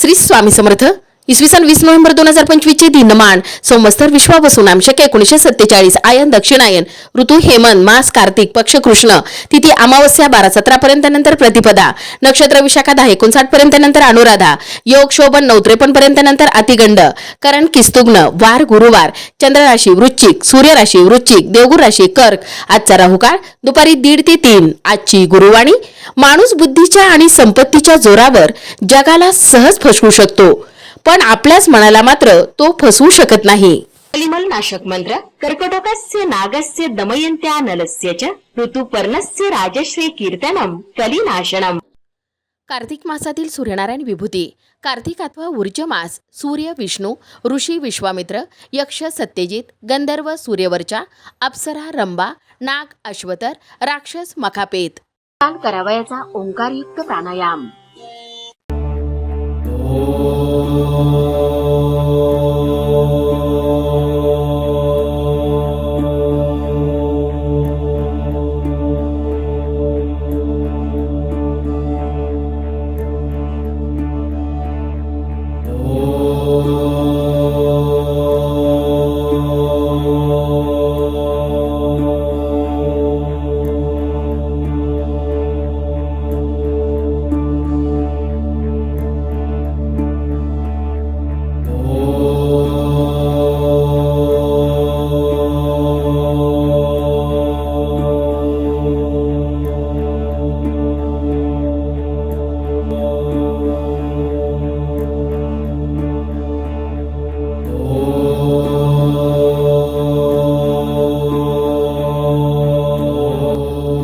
श्री स्वामी समर्थ इसवी सन वीस नोव्हेंबर दोन हजार पंचवीसचे दिनमान संवत्सर विश्वापासून आमशक एकोणीशे सत्तेचाळीस आयन दक्षिणायन ऋतू हेमंत मास कार्तिक पक्ष कृष्ण तिथी अमावस्या बारा सतरा पर्यंत नंतर प्रतिपदा नक्षत्र विशाखा दहा एकोणसाठ पर्यंत नंतर अनुराधा योग शोभन नऊ त्रेपन्न पर्यंत नंतर अतिगंड करण किस्तुग्न वार गुरुवार चंद्र राशी वृश्चिक सूर्य राशी वृश्चिक देवगुर राशी कर्क आजचा राहुकाळ दुपारी दीड ते तीन आजची गुरुवाणी माणूस बुद्धीच्या आणि संपत्तीच्या जोरावर जगाला सहज फसवू शकतो. पण आपल्याच मनाला मात्र तो फसवू शकत नाही. कलिमल नाशक मंत्र कर्कटकस्य नागस्य दमयन्त्या नलस्य च ऋतुपर्णस्य राजश्री कीर्तनम कलिनाशनम. कार्तिक मासातील सूर्यनारायण विभूती कार्तिक अथवा ऊर्ज मास सूर्य विष्णू ऋषी विश्वामित्र यक्ष सत्यजित गंधर्व सूर्यवर्चा अप्सरा रंबा नाग अश्वतर राक्षस मखापेत. काल करावयाचा ओंकारयुक्त प्राणायाम.